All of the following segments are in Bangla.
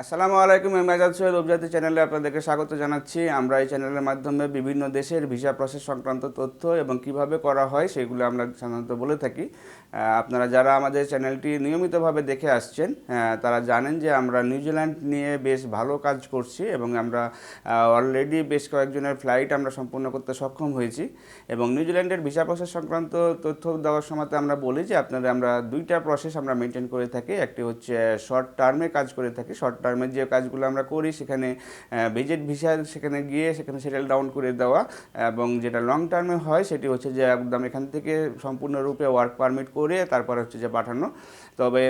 আসসালামু আলাইকুম, আমি আজাদ সৈয়দ উপজাতি চ্যানেলে আপনাদেরকে স্বাগত জানাচ্ছি। আমরা এই চ্যানেলের মাধ্যমে বিভিন্ন দেশের ভিসা প্রসেস সংক্রান্ত তথ্য এবং কীভাবে করা হয় সেগুলো আমরা সাধারণত বলে থাকি। আপনারা যারা আমাদের চ্যানেলটি নিয়মিতভাবে দেখে আসছেন তারা জানেন যে আমরা নিউজিল্যান্ড নিয়ে বেশ ভালো কাজ করছি এবং আমরা অলরেডি বেশ কয়েকজনের ফ্লাইট আমরা সম্পূর্ণ করতে সক্ষম হয়েছি। এবং নিউজিল্যান্ডের ভিসা প্রসেস সংক্রান্ত তথ্য দেওয়ার সময় আমরা বলি যে আপনারা আমরা দুইটা প্রসেস আমরা মেনটেন করে থাকি। একটি হচ্ছে শর্ট টার্মে কাজ করে থাকি শর্ট টার্মের যে কাজগুলো আমরা করি, সেখানে ভিজিট ভিসা সেখানে গিয়ে সেখানে সেটেল ডাউন করে দেওয়া এবং যেটা লং টার্মে হয় সেটি হচ্ছে যে একদম এখান থেকে সম্পূর্ণরূপে ওয়ার্ক পারমিট করে তারপর হচ্ছে যে পাঠানো। তবে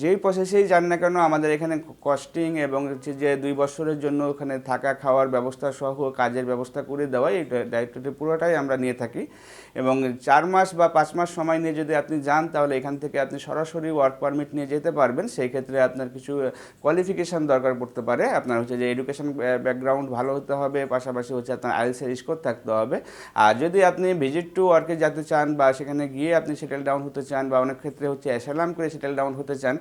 যেই প্রসেসেই যান না কেন, আমাদের এখানে কস্টিং এবং হচ্ছে যে দুই বছরের জন্য ওখানে থাকা খাওয়ার ব্যবস্থা সহ কাজের ব্যবস্থা করে দেওয়া এই দায়িত্বটি পুরোটাই আমরা নিয়ে থাকি। এবং চার মাস বা পাঁচ মাস সময় নিয়ে যদি আপনি যান, তাহলে এখান থেকে আপনি সরাসরি ওয়ার্ক পারমিট নিয়ে যেতে পারবেন। সেই ক্ষেত্রে আপনার কিছু কোয়ালিফিকেশান দরকার পড়তে পারে। আপনার হচ্ছে যে এডুকেশন ব্যাকগ্রাউন্ড ভালো হতে হবে, পাশাপাশি হচ্ছে আপনার আইএলসের স্কোর থাকতে হবে। আর যদি আপনি ভিজিট টু ওয়ার্কে যেতে চান বা সেখানে গিয়ে আপনি সেটেল ডাউন হতে চান বা অনেক ক্ষেত্রে হচ্ছে অ্যাসালাম করে সেটেল ডাউন হতে চান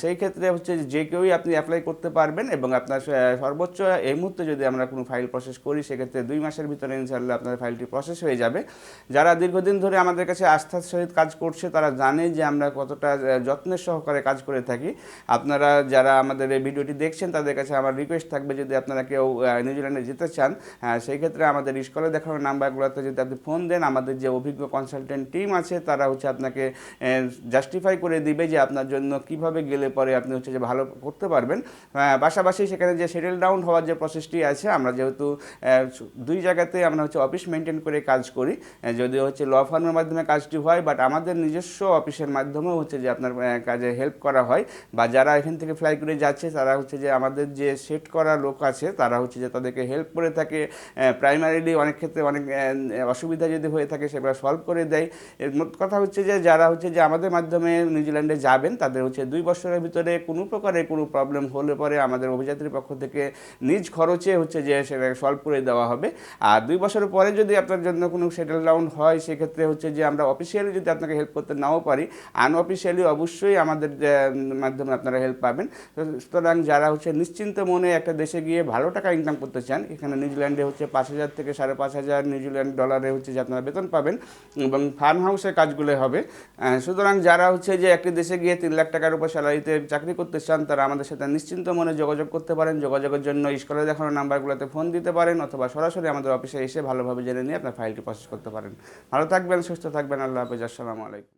সেই ক্ষেত্রে হচ্ছে যে কেউই আপনি অ্যাপ্লাই করতে পারবেন এবং আপনার সর্বোচ্চ এই মুহূর্তে যদি আমরা কোনো ফাইল প্রসেস করি, সেক্ষেত্রে দুই মাসের ভিতরে ইনশাল্লাহ আপনার ফাইলটি প্রসেস হয়ে যাবে। যারা দীর্ঘদিন ধরে আমাদের কাছে আস্থার সহিত কাজ করছে, তারা জানে যে আমরা কতটা যত্নের সহকারে কাজ করে থাকি। আপনারা যারা আমাদের এই ভিডিওটি দেখছেন, তাদের কাছে আমার রিকোয়েস্ট থাকবে যদি আপনারা কেউ নিউজিল্যান্ডে যেতে চান সেই ক্ষেত্রে আমাদের স্কলে দেখানো নাম্বারগুলোতে যদি আপনি ফোন দেন, আমাদের যে অভিজ্ঞ কনসালটেন্ট টিম আছে, তারা হচ্ছে আপনাকে জাস্টিফাই করে দিবে যে আপনার জন্য কীভাবে গেলে পরে আপনি হচ্ছে যে ভালো করতে পারবেন। পাশাপাশি সেখানে যে সেটেল ডাউন হওয়ার যে প্রসেসটি আছে, আমরা যেহেতু দুই জায়গাতে আমরা হচ্ছে অফিস মেনটেন করে কাজ করি যদিও হচ্ছে ল ফার্মের মাধ্যমে কাজটি হয় বাট আমাদের নিজস্ব অফিসের মাধ্যমেও হচ্ছে যে আপনার কাজে হেল্প করা হয়, বা যারা এখান থেকে ফ্লাই করে যাচ্ছে তারা হচ্ছে যে আমাদের যে সেট করা লোক আছে, তারা হচ্ছে যে তাদেরকে হেল্প করে থাকে। প্রাইমারিলি অনেক ক্ষেত্রে অনেক অসুবিধা যদি হয়ে থাকে সেগুলো সলভ করে দেয়। এর কথা হচ্ছে যে যারা হচ্ছে যে আমাদের মাধ্যমে নিউজিল্যান্ডে যাবেন, তাদের হচ্ছে দুই বছরের ভিতরে কোনো প্রকারে কোনো প্রবলেম হলে পরে আমাদের অভিযাত্রীর পক্ষ থেকে নিজ খরচে হচ্ছে যে সেটা সলভ করে দেওয়া হবে। আর দুই বছর পরে যদি আপনার জন্য কোনো সেটেল ডাউন হয়, সেক্ষেত্রে হচ্ছে যে আমরা অফিসিয়ালি যদি আপনাকে হেল্প করতে নাও পারি আনঅফিসিয়ালি অবশ্যই আমাদের মাধ্যমে আপনারা হেল্প পাবেন। সুতরাং যারা হচ্ছে নিশ্চিন্ত মনে একটা দেশে গিয়ে ভালো টাকা ইনকাম করতে চান, এখানে নিউজিল্যান্ডে হচ্ছে পাঁচ হাজার থেকে সাড়ে পাঁচ হাজার নিউজিল্যান্ড ডলারে হচ্ছে যে আপনারা বেতন পাবেন এবং ফার্ম হাউসে কাজগুলো হবে। সুতরাং যারা হচ্ছে যে একটি দেশে গিয়ে তিন লাখ টাকার উপর স্যালারিতে চাকরি করতে চান, তারা আমাদের সাথে নিশ্চিন্ত মনে যোগাযোগ করতে পারেন। যোগাযোগের জন্য স্কুলে দেখানো নাম্বারগুলোতে ফোন দিতে পারেন অথবা সরাসরি আমাদের অফিসে এসে ভালোভাবে জেনে নিয়ে আপনার ফাইলটি প্রসেস করতে পারেন। ভালো থাকবেন, সুস্থ থাকবেন, আল্লাহ হাফেজ, আসসালামু আলাইকুম।